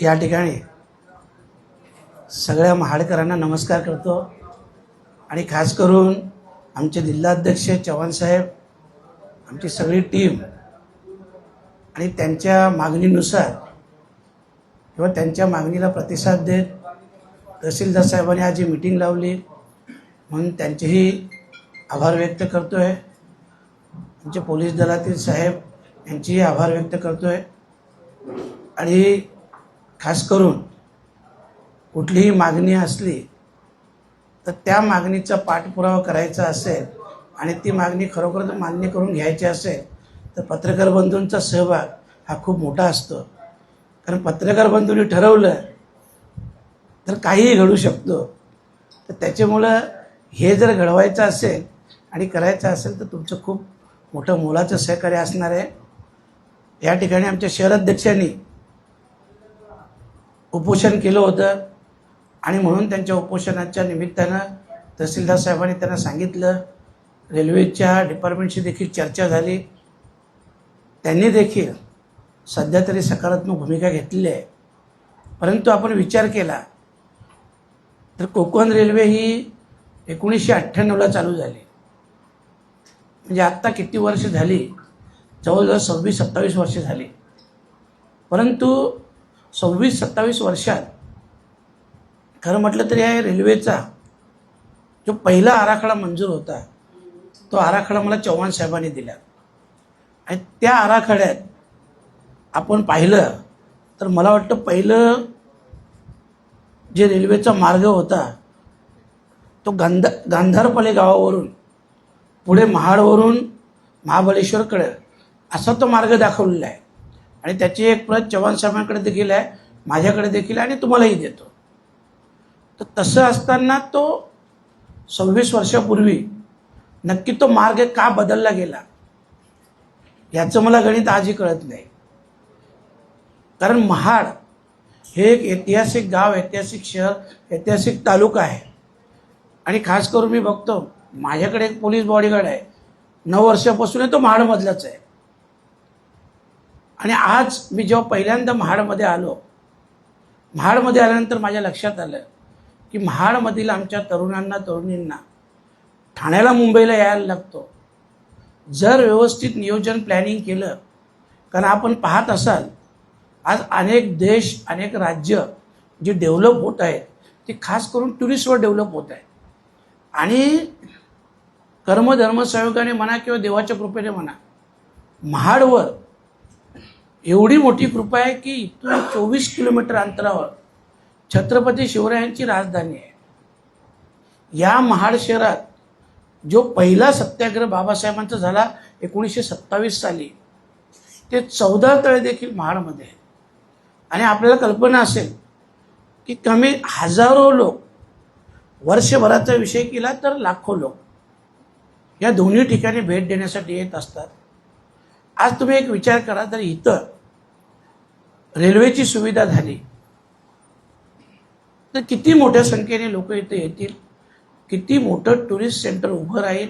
या ठिकाणी सगळ्या महाडकरांना नमस्कार करतो. आणि खास करून आमचे जिल्हाध्यक्ष चव्हाणसाहेब आमची सगळी टीम आणि त्यांच्या मागणीनुसार किंवा त्यांच्या मागणीला प्रतिसाद देत तहसीलदार साहेबांनी आज जी मिटिंग लावली म्हणून त्यांचेही आभार व्यक्त करतो आहे आमचे पोलीस दलातील साहेब यांचेही आभार व्यक्त करतो आहे आणि खास करून कुठलीही मागणी असली तर त्या मागणीचा पाठपुरावा करायचा असेल आणि ती मागणी खरोखरच मान्य करून घ्यायची असेल तर पत्रकार बंधूंचा सहभाग हा खूप मोठा असतो. कारण पत्रकार बंधूंनी ठरवलं तर काहीही घडू शकतो. तर त्याच्यामुळं हे जर घडवायचं असेल आणि करायचं असेल तर तुमचं खूप मोठं मोलाचं सहकार्य असणार आहे. या ठिकाणी आमच्या शहराध्यक्षांनी उपोषण केलं होतं. आणि म्हणून त्यांच्या उपोषणाच्या निमित्तानं तहसीलदार साहेबांनी त्यांना सांगितलं. रेल्वेच्या डिपार्टमेंटशी देखील चर्चा झाली. त्यांनी देखील सध्या तरी सकारात्मक भूमिका घेतलेली आहे. परंतु आपण विचार केला तर कोकण रेल्वे ही एकोणीसशे अठ्ठ्याण्णवला चालू झाली. म्हणजे आत्ता किती वर्ष झाली? जवळजवळ सव्वीस सत्तावीस वर्ष झाली. परंतु सव्वीस सत्तावीस वर्षात. खरं म्हटलं तरी या रेल्वेचा जो पहिला आराखडा मंजूर होता तो आराखडा मला चव्हाण साहेबांनी दिला. आणि त्या आराखड्यात आपण पाहिलं तर मला वाटतं पहिलं जे रेल्वेचा मार्ग होता तो गांधा गांधारपले गावावरून पुढे महाडवरून महाबळेश्वरकडे असा तो मार्ग दाखवलेला आहे. आणि त्याची एक प्रत चव्हाण साहेबांकडे देखील आहे माझ्याकडे देखील आहे आणि तुम्हालाही देतो. तर तसं असताना तो सव्वीस वर्षापूर्वी नक्की तो मार्ग का बदलला गेला याचं मला गणित आजही कळत नाही. कारण महाड हे एक ऐतिहासिक गाव ऐतिहासिक शहर ऐतिहासिक तालुका आहे. आणि खास करून मी बघतो माझ्याकडे एक पोलीस बॉडीगार्ड आहे. नऊ वर्षापासून आहे तो महाडमधलाच आहे. आणि आज मी जेव्हा पहिल्यांदा महाडमध्ये आलो महाडमध्ये आल्यानंतर माझ्या लक्षात आलं की महाडमधील आमच्या तरुणांना तरुणींना ठाण्याला मुंबईला यायला लागतो. जर व्यवस्थित नियोजन प्लॅनिंग केलं कारण आपण पाहत असाल आज अनेक देश अनेक राज्य जी डेव्हलप होत आहेत ती खास करून टुरिस्टवर डेव्हलप होत आहेत. आणि कर्मधर्मसहयोगाने म्हणा किंवा देवाच्या कृपेने म्हणा महाडवर एवढी मोठी कृपा आहे की इथून चोवीस किलोमीटर अंतरावर छत्रपती शिवरायांची राजधानी आहे. या महाड शहरात जो पहिला सत्याग्रह बाबासाहेबांचा झाला एकोणीसशे सत्तावीस साली ते चौदा तळे देखील महाडमध्ये आहे आणि आपल्याला कल्पना असेल की कमी हजारो लोक वर्षभराचा विषय केला तर लाखो लोक या दोन्ही ठिकाणी भेट देण्यासाठी येत असतात. आज तुम्ही एक विचार करा तर इथं रेल्वेची सुविधा झाली. तर किती मोठ्या संख्येने लोक इथे येतील? किती मोठं टुरिस्ट सेंटर उभं राहील?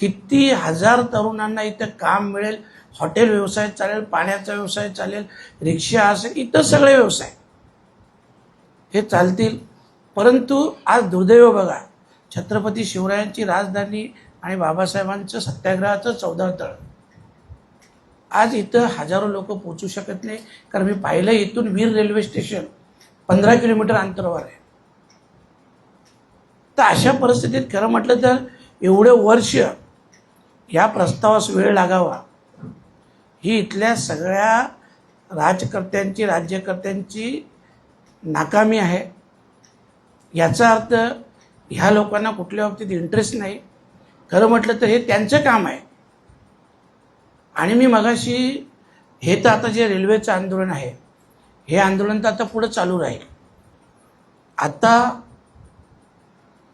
किती हजार तरुणांना इथं काम मिळेल? हॉटेल व्यवसाय चालेल पाण्याचा व्यवसाय चालेल रिक्षा असेल इतर सगळे व्यवसाय. हे चालतील. परंतु आज दुर्दैव बघा छत्रपती शिवरायांची राजधानी आणि बाबासाहेबांचं सत्याग्रहाचं चौदा तळ. आज इथं हजारो लोक पोचू शकत नाही. कारण मी पाहिलं इथून वीर रेल्वे स्टेशन पंधरा किलोमीटर अंतरावर आहे. तर अशा परिस्थितीत खरं म्हटलं तर एवढे वर्ष या प्रस्तावास वेळ लागावा. ही इथल्या सगळ्या राजकर्त्यांची राज्यकर्त्यांची नाकामी आहे. याचा अर्थ ह्या लोकांना कुठल्या बाबतीत इंटरेस्ट नाही. खरं म्हटलं तर हे त्यांचं काम आहे. आणि मी मगाशी हे तर आता जे रेल्वेचं आंदोलन आहे हे आंदोलन तर आता पुढं चालू राहील. आता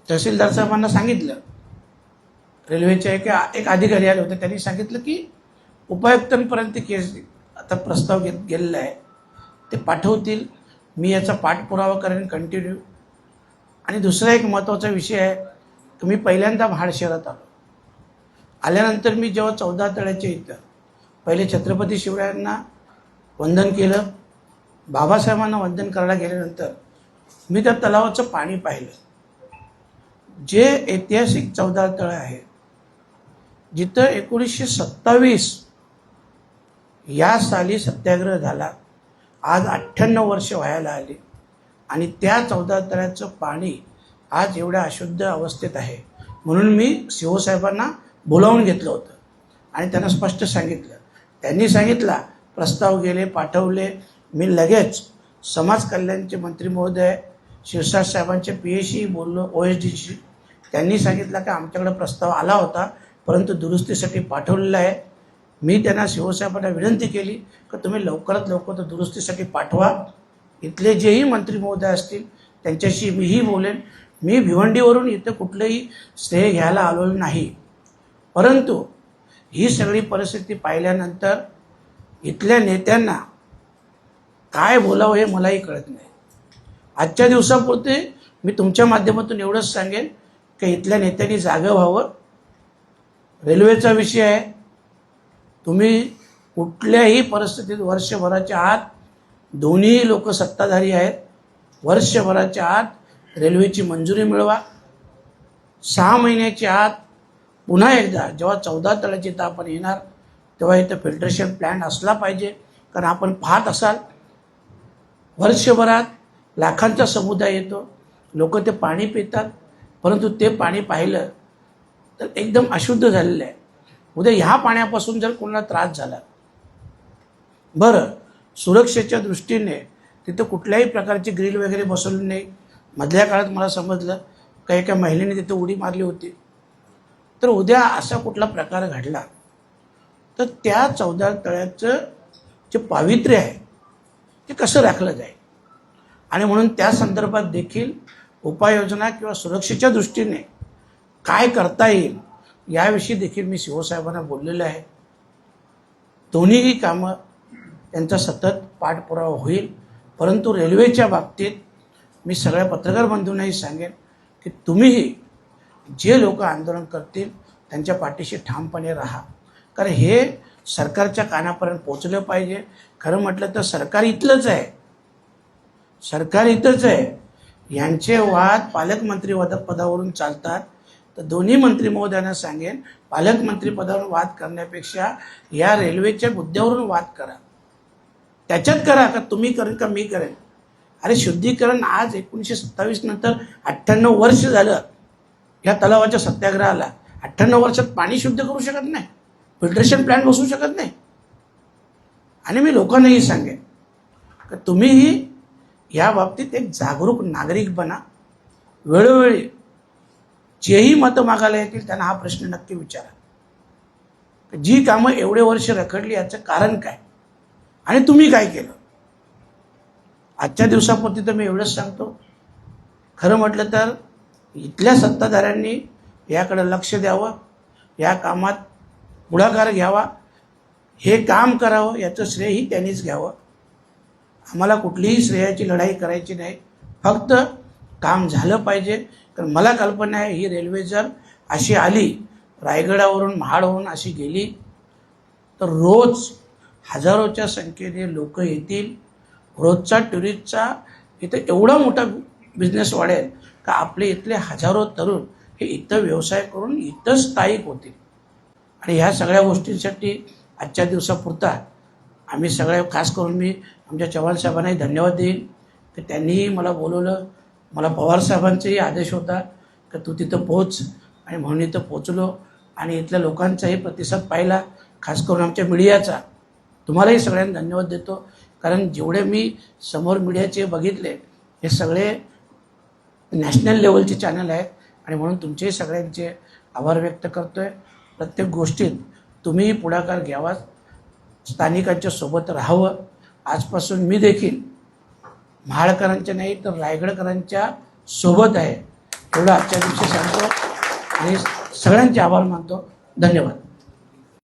तहसीलदार साहेबांना सांगितलं रेल्वेचे एक एक अधिकारी आले होते त्यांनी सांगितलं की उपायुक्तांपर्यंत केस आता प्रस्ताव घेत गेलेला आहे. ते पाठवतील. मी याचा पाठपुरावा करेन कंटिन्यू आणि दुसरा एक महत्त्वाचा विषय आहे की मी पहिल्यांदा महाड शहरात आलो. आल्यानंतर मी जेव्हा चौदा तळ्याच्या इथं पहिले छत्रपती शिवरायांना वंदन केलं बाबासाहेबांना वंदन करायला गेल्यानंतर मी त्या तलावाचं पाणी पाहिलं. जे ऐतिहासिक चौदा तळं आहे जिथं एकोणीसशे सत्तावीस या साली सत्याग्रह झाला आज अठ्ठ्याण्णव वर्ष व्हायला आली आणि त्या चौदा तळ्याचं पाणी आज एवढ्या अशुद्ध अवस्थेत आहे. म्हणून मी शिवसाहेबांना बोलावून घेतलं होतं आणि त्यांना स्पष्ट सांगितलं. त्यांनी सांगितला प्रस्ताव गेले पाठवले. मी लगेच समाज कल्याणचे मंत्री महोदय शिरसाट साहेबांचे पी एशी बोललो ओ एस डीशी त्यांनी सांगितलं की आमच्याकडे प्रस्ताव आला होता परंतु दुरुस्तीसाठी पाठवलेला आहे. मी त्यांना शिवसाहेबांना विनंती केली की तुम्ही लवकरात लवकर तो दुरुस्तीसाठी पाठवा. इथले जेही मंत्री महोदय असतील त्यांच्याशी मीही बोलेन. मी भिवंडीवरून इथं कुठलंही श्रेय घ्यायला आलेलो नाही. परंतु ही सगळी परिस्थिती पाहिल्यानंतर इथल्या नेत्यांना काय बोलावं हे मलाही कळत नाही. आजच्या दिवसापुरते मी तुमच्या माध्यमातून एवढंच सांगेन की इथल्या नेत्यांनी जागं व्हावं. रेल्वेचा विषय आहे. तुम्ही कुठल्याही परिस्थितीत वर्षभराच्या आत दोन्ही लोक सत्ताधारी आहेत. वर्षभराच्या आत रेल्वेची मंजुरी मिळवा. सहा महिन्याच्या आत पुन्हा एकदा जेव्हा चौदा तळाची इथं आपण येणार तेव्हा इथं फिल्ट्रेशन प्लॅन असला पाहिजे. कारण आपण पाहत असाल वर्षभरात लाखांचा समुदाय येतो. लोक ते पाणी पितात परंतु ते पाणी पाहिलं तर एकदम अशुद्ध झालेलं आहे. उद्या ह्या पाण्यापासून जर कोणाला त्रास झाला बरं सुरक्षेच्या दृष्टीने तिथं कुठल्याही प्रकारची ग्रिल वगैरे बसवली नाही. मधल्या काळात मला समजलं काही एका महिलेने तिथं उडी मारली होती. तर उद्या असा कुठला प्रकार घडला तर त्या चौदा तळ्याचं जे पावित्र्य आहे ते कसं राखलं जाईल? आणि म्हणून त्या संदर्भात देखील उपाययोजना किंवा सुरक्षेच्या दृष्टीने काय करता येईल याविषयी देखील मी शिवसाहेबांना बोललेलं आहे. दोन्हीही कामं त्यांचा सतत पाठपुरावा होईल. परंतु रेल्वेच्या बाबतीत मी सगळ्या पत्रकार बंधूंनाही सांगेन की तुम्हीही जे लोक आंदोलन करतील त्यांच्या पाठीशी ठामपणे राहा. कारण हे सरकारच्या कानापर्यंत पोचलं पाहिजे. खरं म्हटलं तर सरकार इथलंच आहे. सरकार इथंच आहे. यांचे वाद पालकमंत्री पद पदावरून चालतात. तर दोन्ही मंत्री महोदयांना सांगेन पालकमंत्री पदावरून वाद करण्यापेक्षा या रेल्वेच्या मुद्द्यावरून वाद करा. त्याच्यात करा का तुम्ही करेन का मी करेन? अरे शुद्धीकरण आज एकोणीसशे सत्तावीस नंतर अठ्ठ्याण्णव वर्ष झालं. या तलावाच्या सत्याग्रहाला अठ्ठ्याण्णव वर्षात पाणी शुद्ध करू शकत नाही फिल्ट्रेशन प्लॅन बसवू शकत नाही. आणि मी लोकांनाही सांगेन का तुम्हीही या बाबतीत एक जागरूक नागरिक बना. वेळोवेळी जेही मतं मागायला येतील त्यांना हा प्रश्न नक्की विचारा. जी कामं एवढे वर्ष रखडली याचं कारण काय? आणि तुम्ही काय केलं? आजच्या दिवसापुरती तर मी एवढंच सांगतो. खरं म्हटलं तर इथल्या सत्ताधाऱ्यांनी याकडे लक्ष द्यावं या कामात पुढाकार घ्यावा हे काम करावं याचं श्रेयही त्यांनीच घ्यावं. आम्हाला कुठलीही श्रेयाची लढाई करायची नाही. फक्त काम झालं पाहिजे. कारण मला कल्पना आहे ही रेल्वे जर अशी आली रायगडावरून महाडवरून अशी गेली तर रोज हजारोच्या संख्येने लोक येतील. रोजचा टुरिस्टचा इथं एवढा मोठा बिझनेस वाढेल का आपले इथले हजारो तरुण हे इथं व्यवसाय करून इथं स्थायिक होतील? आणि ह्या सगळ्या गोष्टींसाठी आजच्या दिवसापुरता आम्ही सगळ्या खास करून मी आमच्या चव्हाण साहेबांनाही धन्यवाद देईन. की त्यांनीही मला बोलवलं. मला पवार साहेबांचाही आदेश होता की तू तिथं पोच आणि म्हणून इथं पोचलो आणि इथल्या लोकांचाही प्रतिसाद पाहिला खास करून आमच्या मीडियाचा. तुम्हालाही सगळ्यांना धन्यवाद देतो. कारण जेवढे मी समोर मीडियाचे बघितले हे सगळे नॅशनल लेवलचे चॅनल आहेत आणि म्हणून तुमचेही सगळ्यांचे आभार व्यक्त करतो आहे प्रत्येक गोष्टीत तुम्हीही पुढाकार घ्यावा स्थानिकांच्या सोबत राहावं. आजपासून मी देखील महाडकरांच्या नाही तर रायगडकरांच्या सोबत आहे. एवढं आजच्या दिवशी सांगतो आणि सगळ्यांचे आभार मानतो. धन्यवाद.